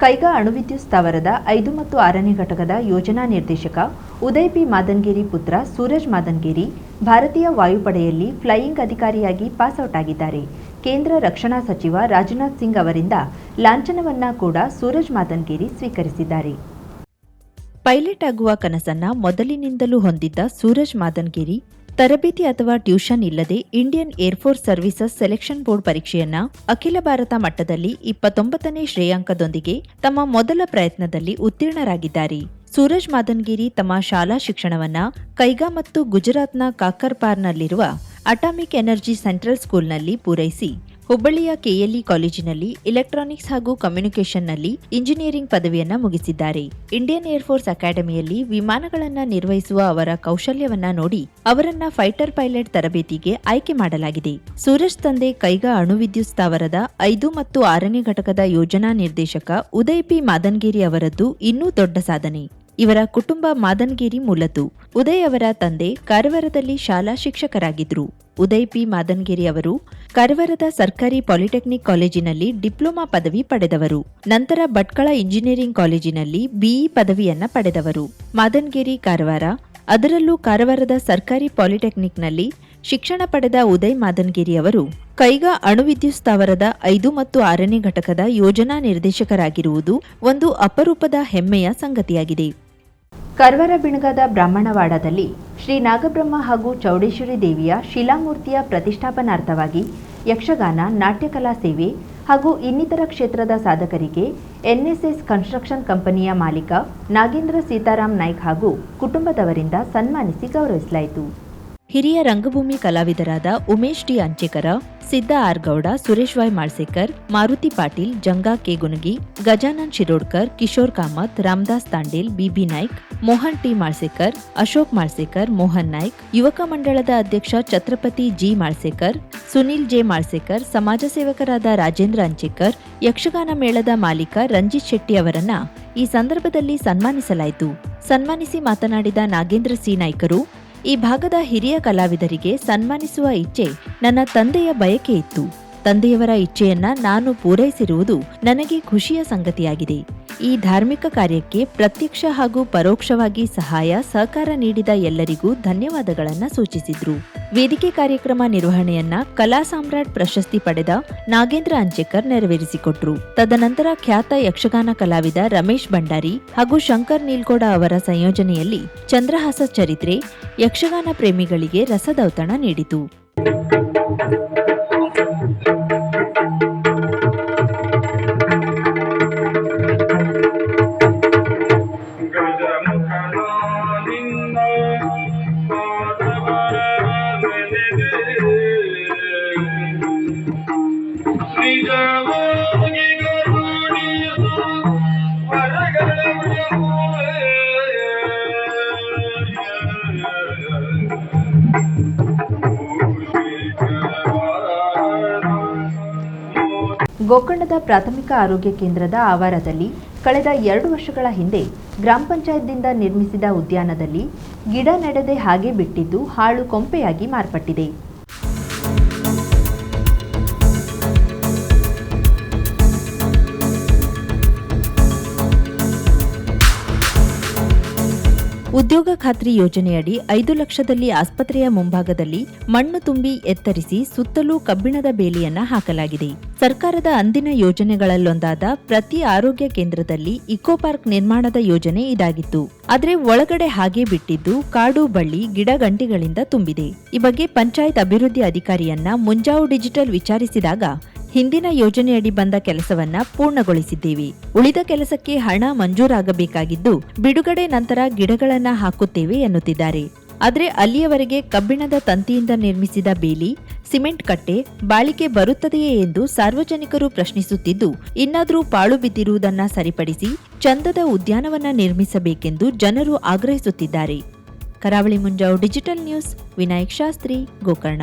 ಕೈಗಾ ಅಣುವಿದ್ಯುತ್ ಸ್ಥಾವರದ ಐದು ಮತ್ತು ಆರನೇ ಘಟಕದ ಯೋಜನಾ ನಿರ್ದೇಶಕ ಉದಯ್ ಪಿ ಮಾದನ್ಗೇರಿ ಪುತ್ರ ಸೂರಜ್ ಮಾದನ್ಗೇರಿ ಭಾರತೀಯ ವಾಯುಪಡೆಯಲ್ಲಿ ಫ್ಲೈಯಿಂಗ್ ಅಧಿಕಾರಿಯಾಗಿ ಪಾಸ್ಔಟ್ ಆಗಿದ್ದಾರೆ. ಕೇಂದ್ರ ರಕ್ಷಣಾ ಸಚಿವ ರಾಜನಾಥ್ ಸಿಂಗ್ ಅವರಿಂದ ಲಾಂಛನವನ್ನ ಕೂಡ ಸೂರಜ್ ಮಾದನ್ಗೇರಿ ಸ್ವೀಕರಿಸಿದ್ದಾರೆ. ಪೈಲಟ್ ಆಗುವ ಕನಸನ್ನ ಮೊದಲಿನಿಂದಲೂ ಹೊಂದಿದ್ದ ಸೂರಜ್ ಮಾದನ್ಗೇರಿ ತರಬೇತಿ ಅಥವಾ ಟ್ಯೂಷನ್ ಇಲ್ಲದೆ Indian Air Force services selection board ಪರೀಕ್ಷೆಯನ್ನ ಅಖಿಲ ಭಾರತ ಮಟ್ಟದಲ್ಲಿ ಇಪ್ಪತ್ತೊಂಬತ್ತನೇ ಶ್ರೇಯಾಂಕದೊಂದಿಗೆ ತಮ್ಮ ಮೊದಲ ಪ್ರಯತ್ನದಲ್ಲಿ ಉತ್ತೀರ್ಣರಾಗಿದ್ದಾರೆ. ಸೂರಜ್ ಮಾದನ್ಗಿರಿ ತಮ್ಮ ಶಾಲಾ ಶಿಕ್ಷಣವನ್ನ ಕೈಗಾ ಮತ್ತು ಗುಜರಾತ್ನ ಕಾಕರ್ಪಾರ್ನಲ್ಲಿರುವ ಅಟಾಮಿಕ್ ಎನರ್ಜಿ ಸೆಂಟ್ರಲ್ ಸ್ಕೂಲ್ನಲ್ಲಿ ಪೂರೈಸಿ. ಹುಬ್ಬಳ್ಳಿಯ ಕೆಎಲ್ಇ ಕಾಲೇಜಿನಲ್ಲಿ ಇಲೆಕ್ಟ್ರಾನಿಕ್ಸ್ ಹಾಗೂ ಕಮ್ಯುನಿಕೇಷನ್ನಲ್ಲಿ ಇಂಜಿನಿಯರಿಂಗ್ ಪದವಿಯನ್ನ ಮುಗಿಸಿದ್ದಾರೆ. ಇಂಡಿಯನ್ ಏರ್ಫೋರ್ಸ್ ಅಕಾಡೆಮಿಯಲ್ಲಿ ವಿಮಾನಗಳನ್ನ ನಿರ್ವಹಿಸುವ ಅವರ ಕೌಶಲ್ಯವನ್ನ ನೋಡಿ ಅವರನ್ನ ಫೈಟರ್ ಪೈಲಟ್ ತರಬೇತಿಗೆ ಆಯ್ಕೆ ಮಾಡಲಾಗಿದೆ. ಸೂರಜ್ ತಂದೆ ಕೈಗಾ ಅಣುವಿದ್ಯುತ್ ಸ್ಥಾವರದ ಐದು ಮತ್ತು ಆರನೇ ಘಟಕದ ಯೋಜನಾ ನಿರ್ದೇಶಕ ಉದಯ್ ಪಿ ಮಾದನ್ಗೇರಿ ಅವರದ್ದು ಇನ್ನೂ ದೊಡ್ಡ ಸಾಧನೆ. ಇವರ ಕುಟುಂಬ ಮಾದನ್ಗಿರಿ ಮೂಲದ್ದು. ಉದಯ್ ಅವರ ತಂದೆ ಕಾರವಾರದಲ್ಲಿ ಶಾಲಾ ಶಿಕ್ಷಕರಾಗಿದ್ರು. ಉದಯ್ ಪಿ ಮಾದನ್ಗೇರಿ ಅವರು ಕಾರವಾರದ ಸರ್ಕಾರಿ ಪಾಲಿಟೆಕ್ನಿಕ್ ಕಾಲೇಜಿನಲ್ಲಿ ಡಿಪ್ಲೊಮಾ ಪದವಿ ಪಡೆದವರು. ನಂತರ ಭಟ್ಕಳ ಇಂಜಿನಿಯರಿಂಗ್ ಕಾಲೇಜಿನಲ್ಲಿ ಬಿಇ ಪದವಿಯನ್ನ ಪಡೆದವರು. ಮಾದನ್ಗೇರಿ ಕಾರವಾರ. ಅದರಲ್ಲೂ ಕಾರವಾರದ ಸರ್ಕಾರಿ ಪಾಲಿಟೆಕ್ನಿಕ್ನಲ್ಲಿ ಶಿಕ್ಷಣ ಪಡೆದ ಉದಯ್ ಮಾದನ್ಗಿರಿ ಅವರು ಕೈಗಾ ಅಣುವಿದ್ಯುತ್ ಸ್ಥಾವರದ ಐದು ಮತ್ತು ಆರನೇ ಘಟಕದ ಯೋಜನಾ ನಿರ್ದೇಶಕರಾಗಿರುವುದು ಒಂದು ಅಪರೂಪದ ಹೆಮ್ಮೆಯ ಸಂಗತಿಯಾಗಿದೆ. ಕರ್ವರ ಬಿಣಗಾದ ಬ್ರಾಹ್ಮಣವಾಡದಲ್ಲಿ ಶ್ರೀ ನಾಗಬ್ರಹ್ಮ ಹಾಗೂ ಚೌಡೇಶ್ವರಿ ದೇವಿಯ ಶಿಲಾಮೂರ್ತಿಯ ಪ್ರತಿಷ್ಠಾಪನಾರ್ಥವಾಗಿ ಯಕ್ಷಗಾನ, ನಾಟ್ಯಕಲಾ ಸೇವೆ ಹಾಗೂ ಇನ್ನಿತರ ಕ್ಷೇತ್ರದ ಸಾಧಕರಿಗೆ ಎನ್ಎಸ್ಎಸ್ ಕನ್ಸ್ಟ್ರಕ್ಷನ್ ಕಂಪನಿಯ ಮಾಲೀಕ ನಾಗೇಂದ್ರ ಸೀತಾರಾಮ್ ನಾಯ್ಕ್ ಹಾಗೂ ಕುಟುಂಬದವರಿಂದ ಸನ್ಮಾನಿಸಿ ಗೌರವಿಸಲಾಯಿತು. ಹಿರಿಯ ರಂಗಭೂಮಿ ಕಲಾವಿದರಾದ Umesh T. Anchekar, Sidda R. Gowda, Suresh Y. Malsekar, Maruti Patil, Janga K. Gunagi Gajanan Shirodkar, Kishore Kamath, Ramdas Tandel, B B Naik, Mohan T. Malsekar, Ashok Malsekar, Mohan Naik, ಯುವಕ ಮಂಡಳದ ಅಧ್ಯಕ್ಷ ಛತ್ರಪತಿ ಜಿ. ಮಾಳ್ಸೇಕರ್, ಸುನಿಲ್ ಜೆ. ಮಾಳ್ಸೇಕರ್, ಸಮಾಜ ಸೇವಕರಾದ ರಾಜೇಂದ್ರ ಅಂಚೇಕರ್, ಯಕ್ಷಗಾನ ಮೇಳದ ಮಾಲೀಕ ರಂಜಿತ್ ಶೆಟ್ಟಿ ಅವರನ್ನ ಈ ಸಂದರ್ಭದಲ್ಲಿ ಸನ್ಮಾನಿಸಲಾಯಿತು. ಸನ್ಮಾನಿಸಿ ಮಾತನಾಡಿದ ನಾಗೇಂದ್ರ ಸಿ. ನಾಯ್ಕರು ಈ ಭಾಗದ ಹಿರಿಯ ಕಲಾವಿದರಿಗೆ ಸನ್ಮಾನಿಸುವ ಇಚ್ಛೆ ನನ್ನ ತಂದೆಯ ಬಯಕೆ ಇತ್ತು. ತಂದೆಯವರ ಇಚ್ಛೆಯನ್ನ ನಾನು ಪೂರೈಸಿರುವುದು ನನಗೆ ಖುಷಿಯ ಸಂಗತಿಯಾಗಿದೆ. ಈ ಧಾರ್ಮಿಕ ಕಾರ್ಯಕ್ಕೆ ಪ್ರತ್ಯಕ್ಷ ಹಾಗೂ ಪರೋಕ್ಷವಾಗಿ ಸಹಾಯ, ಸಹಕಾರ ನೀಡಿದ ಎಲ್ಲರಿಗೂ ಧನ್ಯವಾದಗಳನ್ನು ಸೂಚಿಸಿದ್ರು. ವೇದಿಕೆ ಕಾರ್ಯಕ್ರಮ ನಿರ್ವಹಣೆಯನ್ನ ಕಲಾ ಸಾಮ್ರಾಟ್ ಪ್ರಶಸ್ತಿ ಪಡೆದ ನಾಗೇಂದ್ರ ಅಂಚೇಕರ್ ನೆರವೇರಿಸಿಕೊಟ್ರು. ತದನಂತರ ಖ್ಯಾತ ಯಕ್ಷಗಾನ ಕಲಾವಿದ ರಮೇಶ್ ಭಂಡಾರಿ ಹಾಗೂ ಶಂಕರ್ ನೀಲ್ಗೌಡ ಅವರ ಸಂಯೋಜನೆಯಲ್ಲಿ ಚಂದ್ರಹಾಸ ಚರಿತ್ರೆ, ಯಕ್ಷಗಾನ ಪ್ರೇಮಿಗಳಿಗೆ ರಸದೌತಣ ನೀಡಿತು. ಗೋಕರ್ಣದ ಪ್ರಾಥಮಿಕ ಆರೋಗ್ಯ ಕೇಂದ್ರದ ಆವಾರದಲ್ಲಿ ಕಳೆದ ಎರಡು ವರ್ಷಗಳ ಹಿಂದೆ ಗ್ರಾಮ ಪಂಚಾಯತ್ದಿಂದ ನಿರ್ಮಿಸಿದ ಉದ್ಯಾನದಲ್ಲಿ ಗಿಡ ನೆಡದೆ ಹಾಗೆ ಬಿಟ್ಟಿದ್ದು ಹಾಳು ಕೊಂಪೆಯಾಗಿ ಮಾರ್ಪಟ್ಟಿದೆ. ಉದ್ಯೋಗ ಖಾತ್ರಿ ಯೋಜನೆಯಡಿ ಐದು ಲಕ್ಷದಲ್ಲಿ ಆಸ್ಪತ್ರೆಯ ಮುಂಭಾಗದಲ್ಲಿ ಮಣ್ಣು ತುಂಬಿ ಎತ್ತರಿಸಿ ಸುತ್ತಲೂ ಕಬ್ಬಿಣದ ಬೇಲಿಯನ್ನ ಹಾಕಲಾಗಿದೆ. ಸರ್ಕಾರದ ಅಂದಿನ ಯೋಜನೆಗಳಲ್ಲೊಂದಾದ ಪ್ರತಿ ಆರೋಗ್ಯ ಕೇಂದ್ರದಲ್ಲಿ ಇಕೋ ಪಾರ್ಕ್ ನಿರ್ಮಾಣದ ಯೋಜನೆ ಇದಾಗಿತ್ತು. ಆದರೆ ಒಳಗಡೆ ಹಾಗೆ ಬಿಟ್ಟಿದ್ದು ಕಾಡು, ಬಳ್ಳಿ, ಗಿಡ ಗಂಟಿಗಳಿಂದ ತುಂಬಿದೆ. ಈ ಬಗ್ಗೆ ಪಂಚಾಯತ್ ಅಭಿವೃದ್ಧಿ ಅಧಿಕಾರಿಯನ್ನ ಮುಂಜಾವು ಡಿಜಿಟಲ್ ವಿಚಾರಿಸಿದಾಗ ಹಿಂದಿನ ಯೋಜನೆಯಡಿ ಬಂದ ಕೆಲಸವನ್ನ ಪೂರ್ಣಗೊಳಿಸಿದ್ದೇವೆ. ಉಳಿದ ಕೆಲಸಕ್ಕೆ ಹಣ ಮಂಜೂರಾಗಬೇಕಾಗಿದ್ದು ಬಿಡುಗಡೆ ನಂತರ ಗಿಡಗಳನ್ನ ಹಾಕುತ್ತೇವೆ ಎನ್ನುತ್ತಿದ್ದಾರೆ. ಆದರೆ ಅಲ್ಲಿಯವರೆಗೆ ಕಬ್ಬಿಣದ ತಂತಿಯಿಂದ ನಿರ್ಮಿಸಿದ ಬೇಲಿ, ಸಿಮೆಂಟ್ ಕಟ್ಟೆ, ಬಾಳಿಕೆ ಬರುತ್ತದೆಯೇ ಎಂದು ಸಾರ್ವಜನಿಕರು ಪ್ರಶ್ನಿಸುತ್ತಿದ್ದು, ಇನ್ನಾದರೂ ಪಾಳು ಬಿದ್ದಿರುವುದನ್ನ ಸರಿಪಡಿಸಿ ಚಂದದ ಉದ್ಯಾನವನ್ನ ನಿರ್ಮಿಸಬೇಕೆಂದು ಜನರು ಆಗ್ರಹಿಸುತ್ತಿದ್ದಾರೆ. Karavali Munjav digital news, Vinayak Shastri, Gokarna.